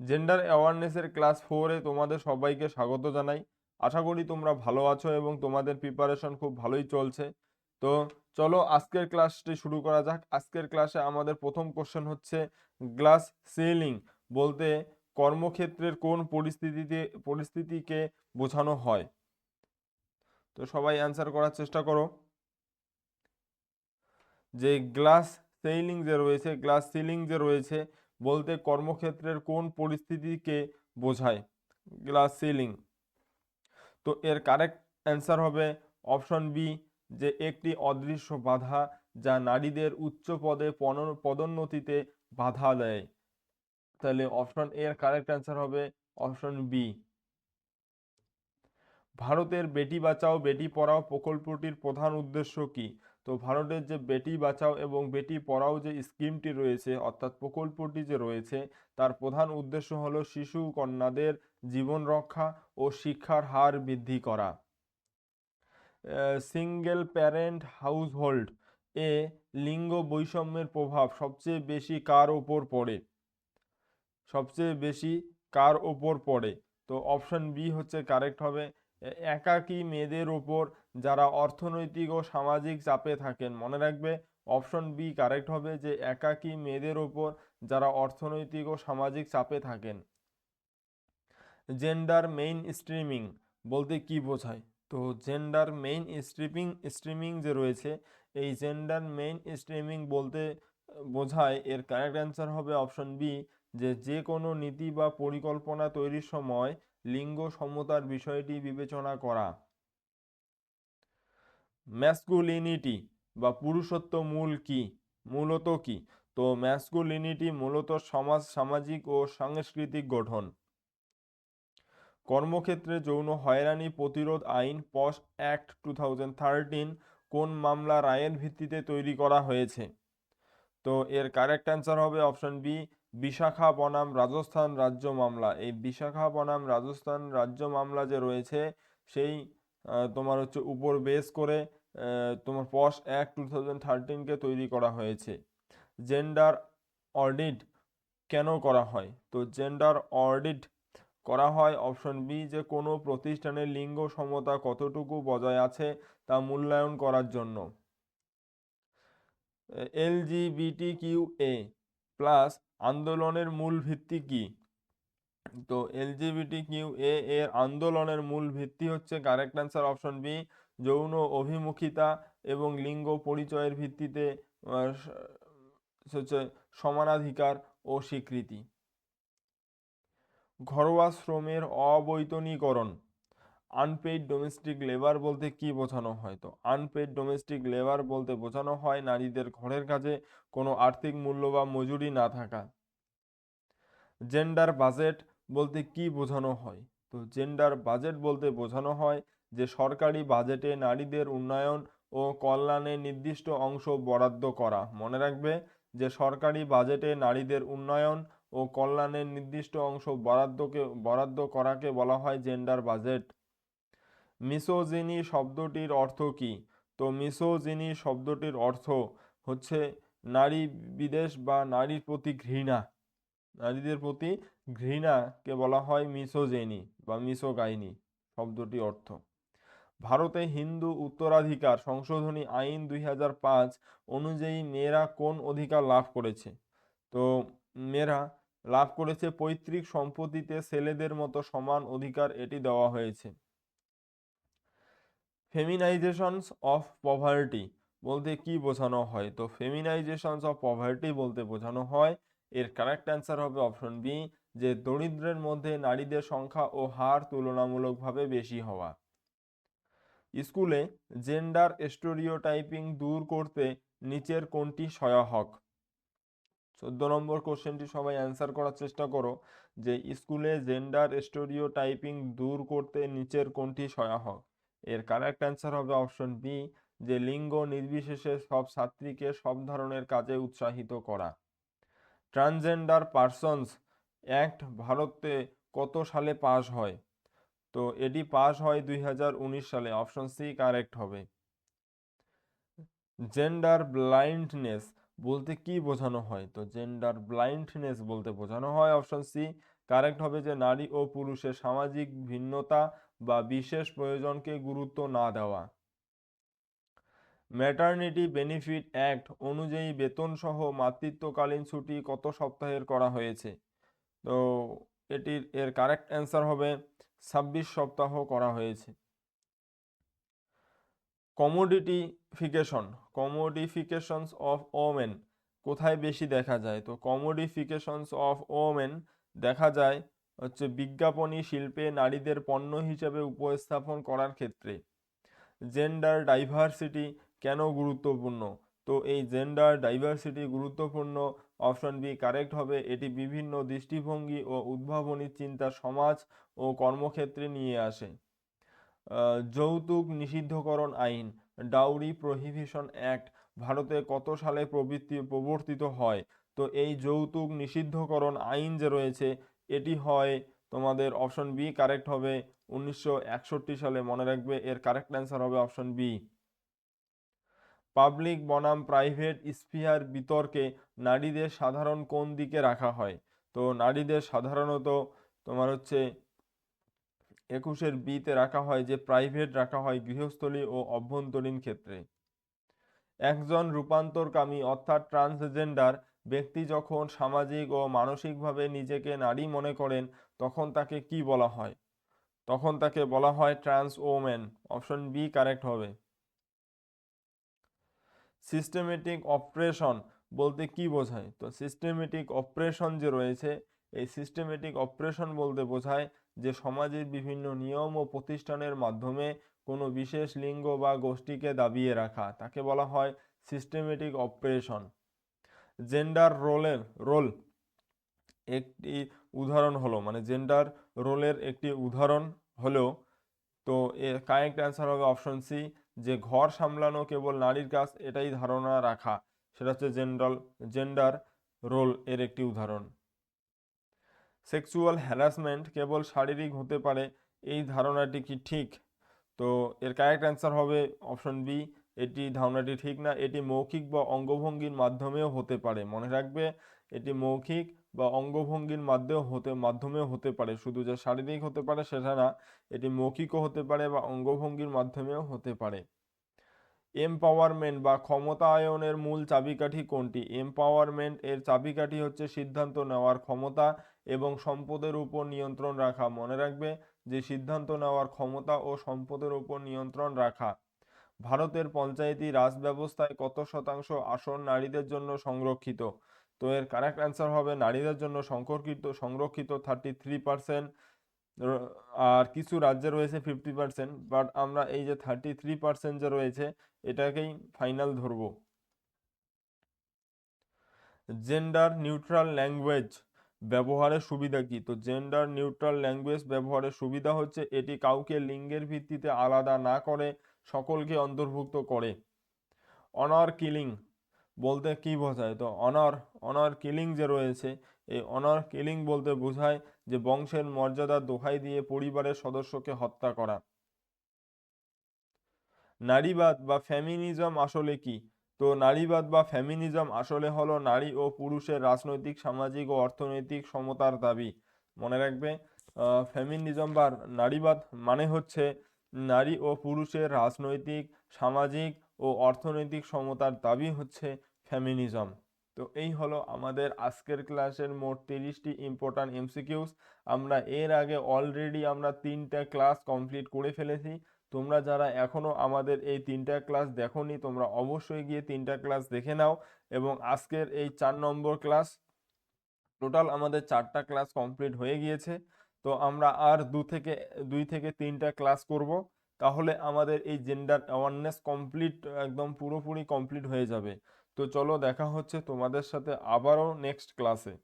Gender অ্যাওয়ারনেসের class ফোরে তোমাদের সবাইকে স্বাগত জানাই। আশা করি তোমরা ভালো আছো এবং তোমাদের প্রিপারেশন খুব ভালোই চলছে। তো চলো আজকের ক্লাসটি শুরু করা যাক। আজকের ক্লাসে আমাদের প্রথম কোশ্চেন হচ্ছে গ্লাস সিলিং বলতে কর্মক্ষেত্রের কোন পরিস্থিতিতে, পরিস্থিতিকে বোঝানো হয়। তো সবাই অ্যান্সার করার চেষ্টা করো। যে গ্লাস সেইলিং যে রয়েছে গ্লাস সিলিং যে রয়েছে বলতে কর্মক্ষেত্রের কোন পরিস্থিতিকে বোঝায়? গ্লাস সিলিং তো এর কারেক্ট অ্যান্সার হবে অপশন বি যে একটি অদৃশ্য বাধা যা নারীদের উচ্চ পদে পদোন্নতিতে বাধা দেয়। তাহলে অপশন এর কারেক্ট অ্যান্সার হবে অপশন বি ভারতের বেটি বাঁচাও, বেটি পড়াও প্রকল্পটির প্রধান উদ্দেশ্য কি? তো ভারতের যে বেটি বাঁচাও এবং বেটি পড়াও যে স্কিমটি রয়েছে, অর্থাৎ প্রকল্পটি যে রয়েছে, তার প্রধান উদ্দেশ্য হলো শিশু কন্যাদের জীবন রক্ষা ও শিক্ষার হার বৃদ্ধি করা। সিঙ্গেল প্যারেন্ট হাউসহোল্ড এ লিঙ্গ বৈষম্যের প্রভাব সবচেয়ে বেশি কার ওপর পড়ে? সবচেয়ে বেশি কার ওপর পড়ে? তো অপশন বি হচ্ছে কারেক্ট হবে। একাকী মেয়েদের ওপর যারা অর্থনৈতিক ও সামাজিক চাপে থাকেন, মনে রাখবে অপশন বি কারেক্ট হবে যে একাকী মেয়েদের ওপর যারা অর্থনৈতিক ও সামাজিক চাপে থাকেন। জেন্ডার মেইন স্ট্রিমিং বলতে কি বোঝায়? তো জেন্ডার মেইন স্ট্রিমিং স্ট্রিমিং যে রয়েছে, এই জেন্ডার মেইন স্ট্রিমিং বলতে বোঝায় এর কারেক্ট অ্যান্সার হবে অপশন বি যে যে কোনো নীতি বা পরিকল্পনা তৈরির সময় লিঙ্গ সমতার বিষয়টি বিবেচনা করা। ম্যাসকুলিনিটি বা পুরুষত্ব মূল কি? মূলত কি? তো ম্যাসকুলিনিটি মূলত সমাজ, সামাজিক ও সাংস্কৃতিক গঠন। কর্মক্ষেত্রে যৌন হয়রানি প্রতিরোধ আইন পস অ্যাক্ট টু কোন মামলা রায়ের ভিত্তিতে তৈরি করা হয়েছে? তো এর কারেক্ট অ্যান্সার হবে অপশন বি বিশাখা বনাম রাজস্থান রাজ্য মামলা। এই বিশাখা বনাম রাজস্থান রাজ্য মামলা যে রয়েছে, সেই তোমার হচ্ছে উপর বেস করে তোমার পস অ্যাক্ট টু থাউজেন্ড থার্টিনকে তৈরি করা হয়েছে। জেন্ডার অডিট কেন করা হয়? তো জেন্ডার অডিট করা হয় অপশন বি, যে কোনো প্রতিষ্ঠানের লিঙ্গ সমতা কতটুকু বজায় আছে তা মূল্যায়ন করার জন্য। এলজিবিটি কিউ এ প্লাস আন্দোলনের মূল ভিত্তি কি? তো এলজিবিটি কিউ এ এর আন্দোলনের মূল ভিত্তি হচ্ছে কারেক্ট অ্যান্সার অপশন বি যৌন অভিমুখিতা এবং লিঙ্গ পরিচয়ের ভিত্তিতে হচ্ছে সমানাধিকার ও স্বীকৃতি। ঘরোয়া শ্রমের অবৈতনীকরণ। আনপেইড ডোমেস্টিক লেবার বলতে কি বোঝানো হয়? তো আনপেইড ডোমেস্টিক লেবার বলতে বোঝানো হয় নারীদের ঘরের কাজে কোনো আর্থিক মূল্য বা মজুরি না থাকা। জেন্ডার বাজেট বলতে কি বোঝানো হয়? তো জেন্ডার বাজেট বলতে বোঝানো হয় যে সরকারি বাজেটে নারীদের উন্নয়ন ও কল্যাণে নির্দিষ্ট অংশ বরাদ্দ করা। মনে রাখবে যে সরকারি বাজেটে নারীদের উন্নয়ন ও কল্যাণের নির্দিষ্ট অংশ বরাদ্দকে, বরাদ্দ করাকে বলা হয় জেন্ডার বাজেট মিসোজিনি শব্দটির অর্থ কি? তো মিসোজিনি শব্দটির অর্থ হচ্ছে নারী বিদেশ বা নারীর প্রতি ঘৃণা। নারীদের প্রতি ঘৃণাকে বলা হয় মিসোজেনি বা মিসোগাইনি শব্দটি অর্থ। ভারতে হিন্দু উত্তরাধিকার সংশোধনী আইন দুই হাজার পাঁচ অনুযায়ী মেয়েরা কোন অধিকার লাভ করেছে? তো মেয়েরা লাভ করেছে পৈতৃক সম্পত্তিতে ছেলেদের মতো সমান অধিকার এটি দেওয়া হয়েছে। ফেমিনাইজেশনস অফ পভার্টি বলতে কি বোঝানো হয়? তো ফেমিনাইজেশনস অফ পভার্টি বলতে বোঝানো হয়, এর কারেক্ট অ্যান্সার হবে অপশন বি যে দরিদ্রের মধ্যে নারীদের সংখ্যা ও হার তুলনামূলকভাবে বেশি হওয়া। স্কুলে জেন্ডার স্টেরিওটাইপিং দূর করতে নিচের কোনটি সহায়ক? চোদ্দ নম্বর কোশ্চেনটি সবাই অ্যান্সার করার চেষ্টা করো, যে স্কুলে জেন্ডার স্টেরিওটাইপিং দূর করতে নিচের কোনটি সহায়ক? এর কারেক্ট অ্যান্সার হবে অপশন বি যে লিঙ্গ নির্বিশেষে সব ছাত্রীকে সব ধরনের কাজে উৎসাহিত করা। ট্রান্সজেন্ডার পারসনস অ্যাক্ট ভারতে কত সালে পাস হয়? তো এটি পাস হয় দুই হাজার উনিশ সালে অপশন সি কারেক্ট হবে। জেন্ডার ব্লাইন্ডনেস বলতে কি বোঝানো হয়? তো জেন্ডার ব্লাইন্ডনেস বলতে বোঝানো হয় অপশন সি কারেক্ট হবে যে নারী ও পুরুষের সামাজিক ভিন্নতা বা বিশেষ প্রয়োজনকে গুরুত্ব না দেওয়া। ম্যাটারনিটি বেনিফিট অ্যাক্ট অনুযায়ী বেতন সহ মাতৃত্বকালীন ছুটি কত সপ্তাহের করা হয়েছে? তো এটির, এর কারেক্ট অ্যান্সার হবে ছাব্বিশ সপ্তাহ করা হয়েছে। কমোডিটিফিকেশন কমোডিফিকেশনস অফ ওমেন কোথায় বেশি দেখা যায়? তো কমোডিফিকেশনস অফ ওমেন দেখা যায়, হচ্ছে বিজ্ঞাপনী শিল্পে নারীদের পণ্য হিসেবে উপস্থাপন করার ক্ষেত্রে। জেন্ডার ডাইভার্সিটি কেন গুরুত্বপূর্ণ? তো এই জেন্ডার ডাইভার্সিটি গুরুত্বপূর্ণ অপশন বি কারেক্ট হবে, এটি বিভিন্ন দৃষ্টিভঙ্গি ও উদ্ভাবনী চিন্তা সমাজ ও কর্মক্ষেত্রে নিয়ে আসে। যৌতুক নিষিদ্ধকরণ আইন ডাউরি প্রহিবিশন অ্যাক্ট ভারতে কত সালে প্রবৃত্তি, প্রবর্তিত হয়? তো এই যৌতুক নিষিদ্ধকরণ আইন যে রয়েছে, এটি হয় তোমাদের অপশন বি কারেক্ট হবে, উনিশশো একষট্টি সালে মনে রাখবে, এর কারেক্ট অ্যান্সার হবে অপশন বি। পাবলিক বনাম প্রাইভেট স্পিয়ার বিতর্কে নারীদের সাধারণ কোন দিকে রাখা হয়? তো নারীদের সাধারণত তোমার হচ্ছে একুশের বিতে রাখা হয়, যে প্রাইভেট রাখা হয় গৃহস্থলী ও অভ্যন্তরীণ ক্ষেত্রে। একজন রূপান্তরকামী অর্থাৎ ট্রান্সজেন্ডার ব্যক্তি যখন সামাজিক ও মানসিকভাবে নিজেকে নারী মনে করেন, তখন তাকে কি বলা হয়? তখন তাকে বলা হয় trans woman option B, correct হবে। সিস্টেমেটিক অপারেশন বলতে কি বোঝায়? তো সিস্টেমেটিক অপারেশন যে রয়েছে, এই সিস্টেমেটিক অপারেশন বলতে বোঝায় যে সমাজের বিভিন্ন নিয়ম ও প্রতিষ্ঠানের মাধ্যমে কোনো বিশেষ লিঙ্গ বা গোষ্ঠীকে দাবিয়ে রাখা, তাকে বলা হয় সিস্টেমেটিক অপারেশন। জেন্ডার রোলের রোল একটি উদাহরণ হলো মানে জেন্ডার রোলের একটি উদাহরণ হলো, তো এর কারেক্ট অ্যান্সার হবে অপশন সি যে ঘর সামলানো কেবল নারীর কাজ, এটাই ধারণা রাখা। সেটা হচ্ছে জেন্ডার জেন্ডার রোল এর একটি উদাহরণ। সেক্সুয়াল হ্যারাসমেন্ট কেবল শারীরিক হতে পারে, এই ধারণাটি কি ঠিক? তো এর কারেক্ট অ্যান্সার হবে অপশন বি এটি ধারণাটি ঠিক না, এটি মৌখিক বা অঙ্গভঙ্গির মাধ্যমেও হতে পারে। মনে রাখবে, এটি মৌখিক বা অঙ্গভঙ্গির মাধ্যমেও হতে মাধ্যমেও হতে পারে। শুধু যে শারীরিক হতে পারে সেটা না, এটি মৌখিকও হতে পারে বা অঙ্গভঙ্গির মাধ্যমেও হতে পারে। এমপাওয়ারমেন্ট বা ক্ষমতায়নের মূল চাবিকাঠি কোনটি? এমপাওয়ারমেন্ট এর চাবিকাঠি হচ্ছে সিদ্ধান্ত নেওয়ার ক্ষমতা এবং সম্পদের উপর নিয়ন্ত্রণ রাখা। মনে রাখবে যে সিদ্ধান্ত নেওয়ার ক্ষমতা ও সম্পদের উপর নিয়ন্ত্রণ রাখা। ভারতের পঞ্চায়েতি রাজ ব্যবস্থায় কত শতাংশ আসন নারীদের জন্য সংরক্ষিত? তো এর কারেক্ট অ্যান্সার হবে নারীদের জন্য সংরক্ষিত সংরক্ষিত থার্টি থ্রি পার্সেন্ট আর কিছু রাজ্যে রয়েছে ফিফটি পার্সেন্ট বাট আমরা এই যে থার্টি থ্রি পার্সেন্ট যে রয়েছে, এটাকেই ফাইনাল ধরবো। জেন্ডার নিউট্রাল ল্যাঙ্গুয়েজ ব্যবহারের সুবিধা কি? তো জেন্ডার নিউট্রাল ল্যাঙ্গুয়েজ ব্যবহারের সুবিধা হচ্ছে এটি কাউকে লিঙ্গের ভিত্তিতে আলাদা না করে সকলকে অন্তর্ভুক্ত করে। অনার কিলিং বলতে কি বোঝায়? তো অনার অনার কিলিং যে রয়েছে, এই অনার কিলিং বলতে বোঝায় যে বংশের মর্যাদা দোহাই দিয়ে পরিবারের সদস্যকে হত্যা করা। নারীবাদ বা ফেমিনিজম আসলে কি? তো নারীবাদ বা ফ্যামিনিজম আসলে হলো নারী ও পুরুষের রাজনৈতিক, সামাজিক ও অর্থনৈতিক সমতার দাবি। মনে রাখবে ফ্যামিনিজম বা নারীবাদ মানে হচ্ছে নারী ও পুরুষের রাজনৈতিক, সামাজিক ও অর্থনৈতিক সমতার দাবি হচ্ছে ফ্যামিনিজম তো এই হলো আমাদের আজকের ক্লাসের মোট তিরিশটি ইম্পর্ট্যান্ট এমসিকিউস আমরা এর আগে অলরেডি আমরা তিনটা ক্লাস কমপ্লিট করে ফেলেছি। তোমরা যারা এখনও আমাদের এই তিনটা ক্লাস দেখোনি, তোমরা অবশ্যই গিয়ে তিনটা ক্লাস দেখে নাও এবং আজকের এই চার নম্বর ক্লাস, টোটাল আমাদের চারটা ক্লাস কমপ্লিট হয়ে গিয়েছে। তো আমরা আর দু থেকে, দুই থেকে তিনটা ক্লাস করব, তাহলে আমাদের এই জেন্ডার অ্যাওয়ারনেস কমপ্লিট, একদম পুরোপুরি কমপ্লিট হয়ে যাবে। তো চলো দেখা হচ্ছে তোমাদের সাথে আবারও নেক্সট ক্লাসে।